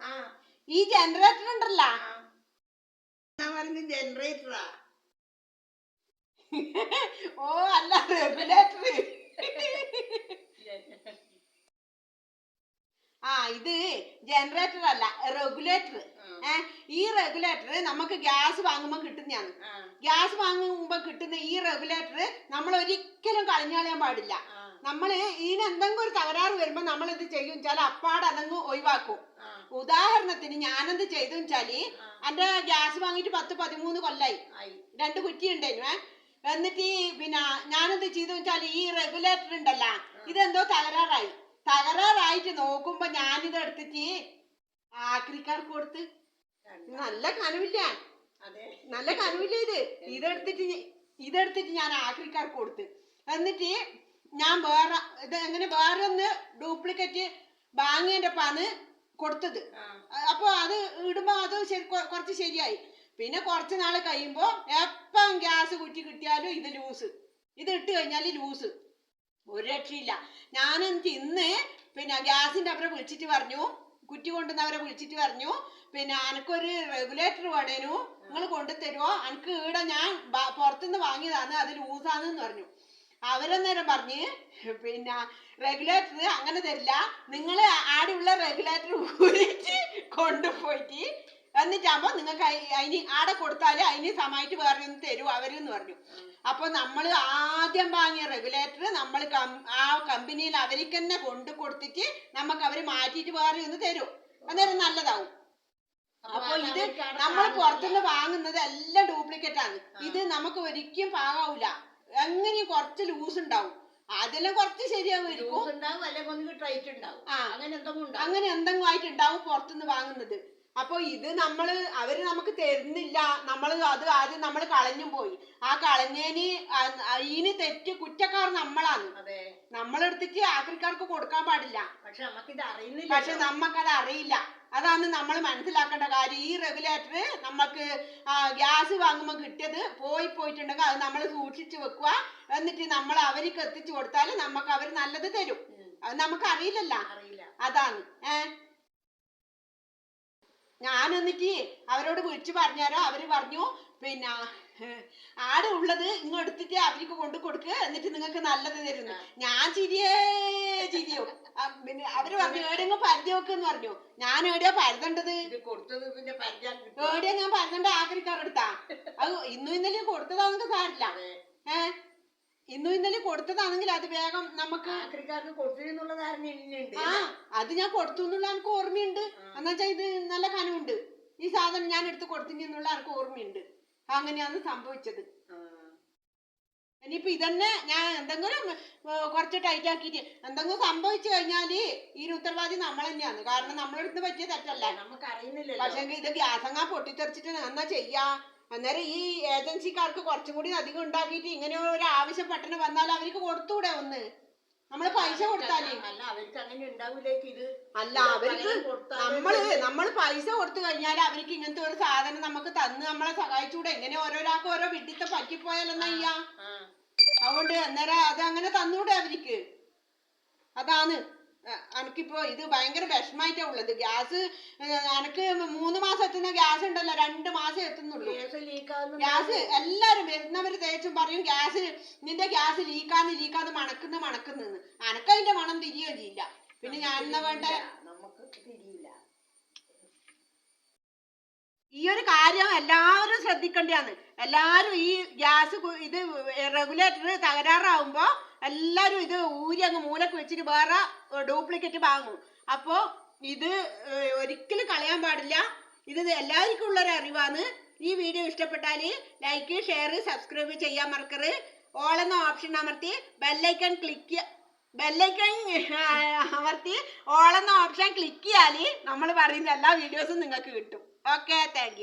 ആ. ഈ ജനറേറ്റർ ഉണ്ടല്ലോ. ജനറേറ്ററാ ഓ അല്ല റെഗുലേറ്റർ ആ ഇത് ജനറേറ്റർ അല്ല റെഗുലേറ്റർ ഏഹ് ഈ റെഗുലേറ്റർ നമുക്ക് ഗ്യാസ് വാങ്ങുമ്പോൾ കിട്ടുന്നതാണ്. ഗ്യാസ് വാങ്ങുമ്പോൾ കിട്ടുന്ന ഈ റെഗുലേറ്റർ നമ്മൾ ഒരിക്കലും കളഞ്ഞു കളയാൻ പാടില്ല നമ്മൾ ഇതിന് എന്തെങ്കിലും ഒരു തകരാറ് വരുമ്പോൾ നമ്മൾ ഇത് ചെയ്യും വെച്ചാൽ അപ്പാട് അതങ്ങ് ഒഴിവാക്കും. ഉദാഹരണത്തിന് ഞാനെന്ത് ചെയ്തു വെച്ചാൽ. എന്റെ ഗ്യാസ് വാങ്ങിയിട്ട് പത്ത് പതിമൂന്ന് കൊല്ലായി. രണ്ട് കുറ്റി ഉണ്ടായിരുന്നു എന്നിട്ട് ഈ പിന്നെ ഞാനെന്ത് ചെയ്തു വെച്ചാൽ ഈ റെഗുലേറ്റർ ഉണ്ടല്ല ഇതെന്തോ തകരാറായി. തകരാറായിട്ട് നോക്കുമ്പോ ഞാനിത് എടുത്തിട്ട് ആക്രിക്കാർക്ക് കൊടുത്ത്? നല്ല കനവില്ല. നല്ല കനവില്ല ഇത്. ഇതെടുത്തിട്ട് ഇതെടുത്തിട്ട് ഞാൻ ആക്രിക്കാർക്ക് കൊടുത്ത്. എന്നിട്ട് ഞാൻ വേറെ ഇത് എങ്ങനെ വേറെ ഒന്ന് ഡ്യൂപ്ലിക്കേറ്റ് ബാങ്ങേന്റെ പാന്ന് കൊടുത്തത്. അപ്പൊ അത് ഇടുമ്പോ അത് ശരി കുറച്ച് ശരിയായി. പിന്നെ കുറച്ച് നാൾ കഴിയുമ്പോ എപ്പം ഗ്യാസ് കുറ്റി കിട്ടിയാലും ഇത് ലൂസ്. ഇത് ഇട്ട് കഴിഞ്ഞാൽ ലൂസ്. ഒരു രക്ഷയില്ല എന്നിട്ട് ഇന്ന് പിന്നെ ഗ്യാസിന്റെ അവരെ വിളിച്ചിട്ട് പറഞ്ഞു. കുറ്റി കൊണ്ടുവന്നവരെ വിളിച്ചിട്ട് പറഞ്ഞു. പിന്നെ എനിക്കൊരു റെഗുലേറ്റർ വേണേനു. നിങ്ങൾ കൊണ്ടുതരുമോ എനിക്ക് ഈടെ ഞാൻ പുറത്തുനിന്ന് വാങ്ങിയതാണ്. അത് ലൂസാണെന്ന് പറഞ്ഞു. അവരന്നേരം പറഞ്ഞ് പിന്നെ റെഗുലേറ്റർ അങ്ങനെ തരില്ല. നിങ്ങൾ ആടെയുള്ള റെഗുലേറ്റർ ഊരിച്ച് കൊണ്ടുപോയിട്ട് എന്നിട്ടാകുമ്പോൾ നിങ്ങൾക്ക് അതിന് ആടെ കൊടുത്താൽ അതിന് സമയത്ത് വേറെ ഒന്ന് തരും അവരെന്ന് പറഞ്ഞു. അപ്പൊ നമ്മൾ ആദ്യം വാങ്ങിയ റെഗുലേറ്റർ നമ്മൾ ആ കമ്പനിയിൽ അവർക്ക് തന്നെ കൊണ്ടു കൊടുത്തിട്ട് നമുക്ക് അവർ മാറ്റിട്ട് വേറെ ഒന്ന് തരും. അന്നേരം നല്ലതാവും. അപ്പൊ ഇത് നമ്മൾ പുറത്തുനിന്ന് വാങ്ങുന്നത് എല്ലാം ഡ്യൂപ്ലിക്കേറ്റ് ആണ്. ഇത് നമുക്ക് ഒരിക്കലും പാകാവൂല. എങ്ങനെയും കുറച്ച് ലൂസ് ഉണ്ടാവും. അതെല്ലാം കുറച്ച് ശരിയാവുമായിരിക്കും അങ്ങനെ എന്തെങ്കിലും ആയിട്ടുണ്ടാവും പുറത്തുനിന്ന് വാങ്ങുന്നത്. അപ്പൊ ഇത് നമ്മൾ അവർ നമുക്ക് തരുന്നില്ല. നമ്മൾ അത് ആദ്യം നമ്മൾ കളഞ്ഞും പോയി. ആ കളഞ്ഞേന് അതിന് തെറ്റ് കുറ്റക്കാർ നമ്മളാണ്. അതെ. നമ്മളെടുത്തിട്ട് ആഫ്രിക്കാർക്ക് കൊടുക്കാൻ പാടില്ല. പക്ഷെ നമുക്കിത് അറിയുന്നില്ല പക്ഷെ നമുക്കത് അറിയില്ല. അതാണ് നമ്മൾ മനസ്സിലാക്കേണ്ട കാര്യം. ഈ റെഗുലേറ്റർ നമുക്ക് ഗ്യാസ് വാങ്ങുമ്പോൾ കിട്ടിയത് പോയി പോയിട്ടുണ്ടെങ്കിൽ അത് നമ്മൾ സൂക്ഷിച്ചു വെക്കുക എന്നിട്ട് നമ്മൾ അവർക്ക് എത്തിച്ചു കൊടുത്താൽ നമുക്ക് അവർ നല്ലത് തരും. അത് നമുക്ക് അറിയില്ലല്ലോ അറിയില്ല. അതാണ്. ഏ? ഞാൻ എന്നിട്ട് അവരോട് വിളിച്ചു പറഞ്ഞാരോ. അവർ പറഞ്ഞു പിന്നെ ആട് ഉള്ളത് ഇങ്ങ് എടുത്തിട്ട് അവർക്ക് കൊണ്ടു കൊടുക്ക് എന്നിട്ട് നിങ്ങൾക്ക് നല്ലത് തരുന്നു. ഞാൻ ചിരിയേ ചിരിയോ. പിന്നെ അവർ പറഞ്ഞു എവിടെയെങ്കിലും പരതി വെക്കെന്ന് പറഞ്ഞു. ഞാൻ എവിടെയാ പരതണ്ടത്? എവിടെയാ ഞാൻ പരതേണ്ട ആക്രിക്കാരെടുത്താ അത് ഇന്നും ഇന്നലെ കൊടുത്തതാണെങ്കിൽ സാരില്ല ഏഹ് ഇന്നും ഇന്നലെ കൊടുത്തതാണെങ്കിൽ അത് വേഗം നമുക്ക് ആ അത് ഞാൻ കൊടുത്തു എന്നുള്ള എനിക്ക് ഓർമ്മയുണ്ട്. എന്നുവെച്ചാ ഇത് നല്ല കനമുണ്ട് ഈ സാധനം ഞാൻ എടുത്ത് കൊടുത്തിന്നുള്ള ആർക്കും ഓർമ്മയുണ്ട്. അങ്ങനെയാണ് സംഭവിച്ചത്. ഇനിയിപ്പോ ഇതന്നെ ഞാൻ എന്തെങ്കിലും കുറച്ച് ടൈറ്റ് ആക്കിയിട്ട് എന്തെങ്കിലും സംഭവിച്ചു കഴിഞ്ഞാൽ ഈ ഉത്തരവാദി നമ്മൾ തന്നെയാണ് കാരണം നമ്മളെടുത്ത് പറ്റിയ തെറ്റല്ല. നമുക്ക് അറിയുന്നില്ല പക്ഷെ ഇത് ഗ്യാസങ്ങാ പൊട്ടിത്തെറിച്ചിട്ട് എന്നാ ചെയ്യാ? അന്നേരം ഈ ഏജൻസിക്കാർക്ക് കുറച്ചും കൂടി അധികം ഉണ്ടാക്കിയിട്ട് ഇങ്ങനെ ഒരു ആവശ്യം പെട്ടെന്ന് വന്നാൽ അവർക്ക് കൊടുത്തൂടെ ഒന്ന്? നമ്മൾ പൈസ കൊടുത്താലേ. അല്ല അവർക്ക് അങ്ങനെ ഉണ്ടാവില്ലേക്ക് ഇത്? അല്ല അവർക്ക് നമ്മൾ നമ്മൾ പൈസ കൊടുത്തു കഴിഞ്ഞാൽ അവർക്ക് ഇങ്ങനത്തെ ഒരു സാധനം നമുക്ക് തന്ന് നമ്മളെ സഹായിച്ചൂടെ. എങ്ങനെ ഓരോരാൾക്ക് ഓരോ വിഡിത്തെ പറ്റിപ്പോയാലെന്നാ ചെയ്യാ. അതുകൊണ്ട് അന്നേരം അത് അങ്ങനെ തന്നൂടെ അവർക്ക്. അതാണ്. അനക്കിപ്പോ ഇത് ഭയങ്കര വിഷമായിട്ടാ ഉള്ളത്. ഗ്യാസ് എനിക്ക് മൂന്ന് മാസം എത്തുന്ന ഗ്യാസ് ഉണ്ടല്ലോ രണ്ട് മാസം എത്തുന്നുള്ളൂ. ഗ്യാസ് എല്ലാരും വരുന്നവര് തേച്ചും പറയും ഗ്യാസ് നിന്റെ ഗ്യാസ് ലീക്കാന്ന് ലീക്കാന്ന് മണക്കുന്ന മണക്കുന്നെന്ന്. അനക്കതിന്റെ മണം തിരിയോ ചെയ്യില്ല. പിന്നെ ഞാൻ എന്നാ വേണ്ട? ഈ ഒരു കാര്യം എല്ലാവരും ശ്രദ്ധിക്കേണ്ടതാണ്. എല്ലാവരും ഈ ഗ്യാസ് ഇത് റെഗുലേറ്റർ തകരാറാവുമ്പോ എല്ലാവരും ഇത് ഊരി അങ്ങ് മൂലക്ക് വെച്ചിട്ട് വേറെ ഡ്യൂപ്ലിക്കേറ്റ് വാങ്ങും. അപ്പോൾ ഇത് ഒരിക്കലും കളയാൻ പാടില്ല. ഇത് എല്ലാവർക്കും ഉള്ളൊരു അറിവാണ്. ഈ വീഡിയോ ഇഷ്ടപ്പെട്ടാൽ ലൈക്ക് ഷെയർ സബ്സ്ക്രൈബ് ചെയ്യാൻ മറക്കരുത്. ഓൾ എന്ന ഓപ്ഷൻ അമർത്തി bell icon click bell icon അമർത്തി ഓൾ എന്ന ഓപ്ഷൻ ക്ലിക്ക് ചെയ്യാൽ നമ്മൾ പറയുന്ന എല്ലാ വീഡിയോസും നിങ്ങൾക്ക് കിട്ടും. Okay thank